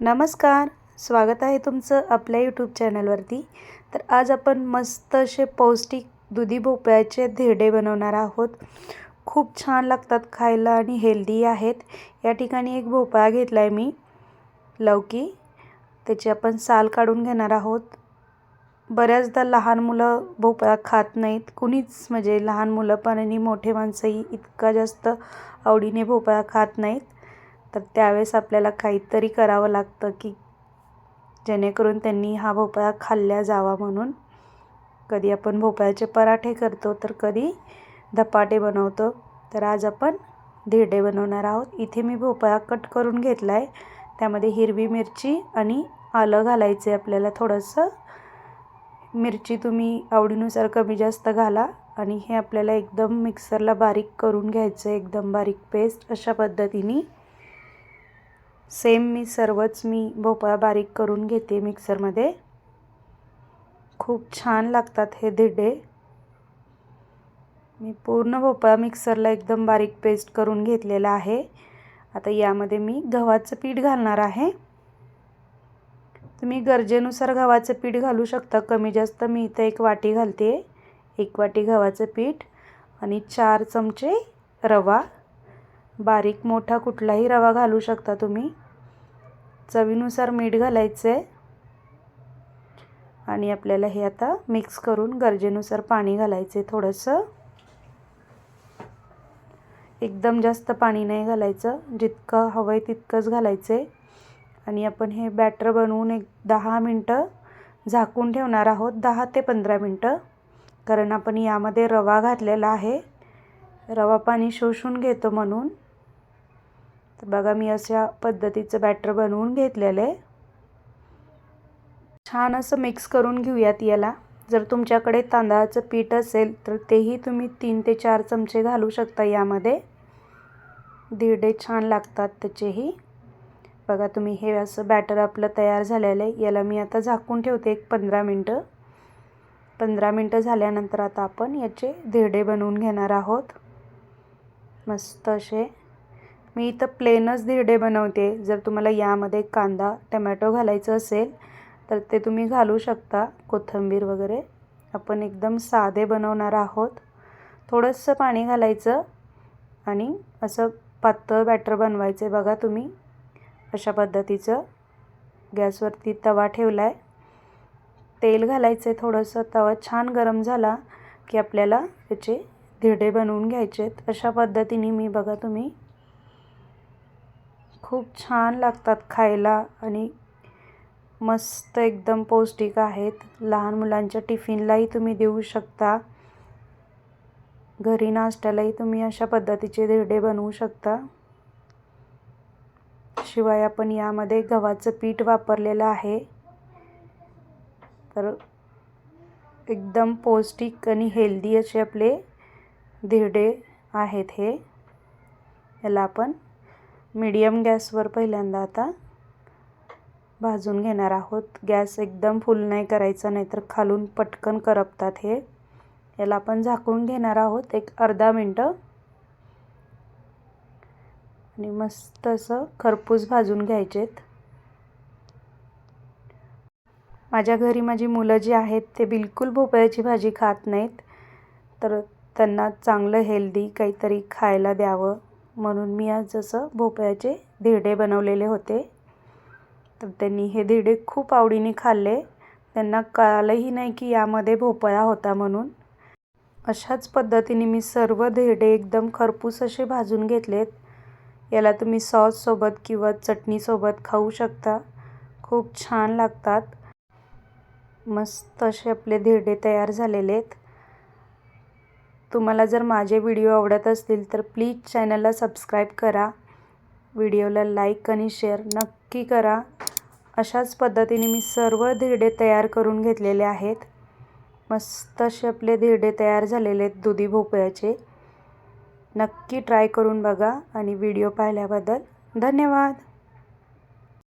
नमस्कार स्वागत आहे तुमचं आपल्या यूट्यूब चॅनलवरती तर आज आपण मस्त असे पौष्टिक दुधी भोपळ्याचे धिरडे बनवणार आहोत. खूप छान लागतात खायला आणि हेल्दी आहेत. या ठिकाणी एक भोपळा घेतला आहे मी लवकी त्याची आपण साल काढून घेणार आहोत. बऱ्याचदा लहान मुलं भोपळा खात नाहीत. कुणीच म्हणजे लहान मुलं पण आणि मोठे माणसंही इतका जास्त आवडीने भोपळा खात नाहीत. तर त्यावेळेस आपल्याला काहीतरी करावं लागतं की जेणेकरून त्यांनी हा भोपळा खाल्ला जावा म्हणून. कधी आपण भोपळ्याचे पराठे करतो तर कधी धपाटे बनवतो. तर आज आपण धिरडे बनवणार आहोत. इथे मी भोपळा कट करून घेतला आहे त्यामध्ये हिरवी मिरची आणि आलं घालायचं आहे आपल्याला. थोडंसं मिरची तुम्ही आवडीनुसार कमी जास्त घाला आणि हे आपल्याला एकदम मिक्सरला बारीक करून घ्यायचं आहे एकदम बारीक पेस्ट अशा पद्धतीने सेम मी सर्वच मी भोपळा बारीक करून घेते मिक्सरमध्ये. खूप छान लागतात हे धिडे. मी पूर्ण भोपळा मिक्सरला एकदम बारीक पेस्ट करून घेतलेला आहे. आता यामध्ये मी गव्हाचं पीठ घालणार आहे. तुम्ही गरजेनुसार गव्हाचं पीठ घालू शकता. कमी जास्त मी इथं एक वाटी घालते. एक वाटी गव्हाचं पीठ आणि चार चमचे रवा. बारीक मोठा कुठलाही रवा घालू शकता तुम्ही. चवीनुसार मीठ घालायचं. आहे आणि आपल्याला हे आता मिक्स करून गरजेनुसार पाणी घालायचं आहे थोडंसं. एकदम जास्त पाणी नाही घालायचं. जितकं हवं आहे तितकंच घालायचं. आहे आणि आपण हे बॅटर बनवून एक दहा मिनटं झाकून ठेवणार आहोत. दहा ते पंधरा मिनटं. कारण आपण यामध्ये रवा घातलेला आहे. रवा पाणी शोषून घेतो म्हणून. तर बघा मी अशा पद्धतीचं बॅटर बनवून घेतलेलं आहे. छान असं मिक्स करून घेऊयात याला. जर तुमच्याकडे तांदळाचं पीठ असेल तर तेही तुम्ही तीन ते चार चमचे घालू शकता यामध्ये. धिरडे छान लागतात त्याचेही. बघा तुम्ही हे असं बॅटर आपलं तयार झालेलं आहे. याला मी आता झाकून ठेवते एक पंधरा मिनटं. पंधरा मिनटं झाल्यानंतर आता आपण याचे धिरडे बनवून घेणार आहोत. मस्त असे मी इथं प्लेनच धिरडे बनवते. जर तुम्हाला यामध्ये कांदा टमॅटो घालायचं असेल तर ते तुम्ही घालू शकता. कोथिंबीर वगैरे. आपण एकदम साधे बनवणार आहोत. थोडंसं पाणी घालायचं आणि असं पातळ बॅटर बनवायचं आहे बघा तुम्ही. अशा पद्धतीचं. गॅसवरती तवा ठेवला आहे तेल घालायचं आहे थोडंसं. तवा छान गरम झाला की आपल्याला त्याचे धिरडे बनवून घ्यायचे आहेत अशा पद्धतीने मी बघा तुम्ही खूप छान लागतात खायला आणि मस्त एकदम पौष्टिक आहेत. लहान मुलांच्या टिफिनलाही तुम्ही देऊ शकता. घरी नाश्त्यालाही तुम्ही अशा पद्धतीचे धिरडे बनवू शकता. शिवाय आपण यामध्ये गव्हाचं पीठ वापरलेलं आहे. तर एकदम पौष्टिक आणि हेल्दी असे आपले धिरडे आहेत हे. याला आपण मीडियम गॅसवर पहिल्यांदा आता भाजून घेणार आहोत. गॅस एकदम फुल नाही करायचा नाहीतर खालून पटकन करपतात हे. याला आपण झाकून घेणार आहोत एक अर्धा मिनटं. आणि मस्त असं खरपूस भाजून घ्यायचेत. माझ्या घरी माझी मुलं जी आहेत ते बिलकुल भोपळ्याची भाजी खात नाहीत. तर त्यांना चांगलं हेल्दी काहीतरी खायला द्यावं. म्हणून मी आज जसं भोपळ्याचे धिरडे बनवलेले होते तर त्यांनी हे धिरडे खूप आवडीने खाल्ले. त्यांना कळालंही नाही की यामध्ये भोपळा होता म्हणून. अशाच पद्धतीने मी सर्व धिरडे एकदम खरपूस असे भाजून घेतलेत. याला तुम्ही सॉससोबत किंवा चटणीसोबत खाऊ शकता. खूप छान लागतात. मस्त असे आपले धिरडे तयार झालेले आहेत तुम्हाला जर माझे व्हिडिओ आवडत असतील तर प्लीज चॅनलला सबस्क्राईब करा. व्हिडिओला लाईक आणि शेअर नक्की करा. अशाच पद्धतीने मी सर्व धिरडे तयार करून घेतलेले आहेत. मस्त असे आपले धिरडे तयार झालेले आहेत दुधी भोपळ्याचे. नक्की ट्राय करून बघा आणि व्हिडिओ पाहिल्याबद्दल धन्यवाद.